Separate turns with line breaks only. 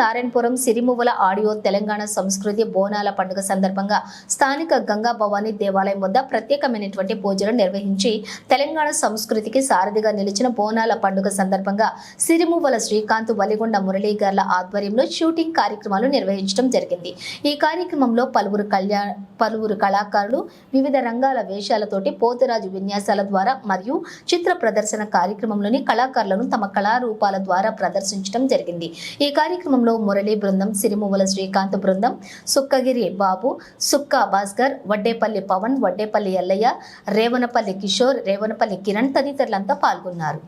Narayanapuram సిరిమువ్వల audio Telangana సంస్కృతి బోనాల పండుగ సందర్భంగా స్థానిక గంగా భవానీ దేవాలయం వద్ద ప్రత్యేకమైనటువంటి పూజలు నిర్వహించి తెలంగాణ సంస్కృతికి సారథిగా నిలిచిన బోనాల పండుగ సందర్భంగా సిరిమువ్వల శ్రీకాంత్ వలిగొండ మురళీగర్ల ఆధ్వర్యంలో షూటింగ్ కార్యక్రమాలు నిర్వహించడం జరిగింది. ఈ కార్యక్రమంలో పలువురు కళ్యాణ పలువురు కళాకారులు వివిధ రంగాల వేషాలతోటి పోతురాజు విన్యాసాల ద్వారా మరియు చిత్ర ప్రదర్శన కార్యక్రమంలోని కళాకారులను తమ కళారూపాల ద్వారా ప్రదర్శించడం జరిగింది. ఈ కార్యక్రమంలో మురళీ బృందం సిరిమువ్వల శ్రీకాంత్ బృందం సుక్కగిరి బాబు సుక్క భాస్కర్ వడ్డేపల్లి పవన్ వడ్డేపల్లి ఎల్లయ్య రేవనపల్లి కిషోర్ రేవనపల్లి కిరణ్ తదితరులంతా పాల్గొన్నారు.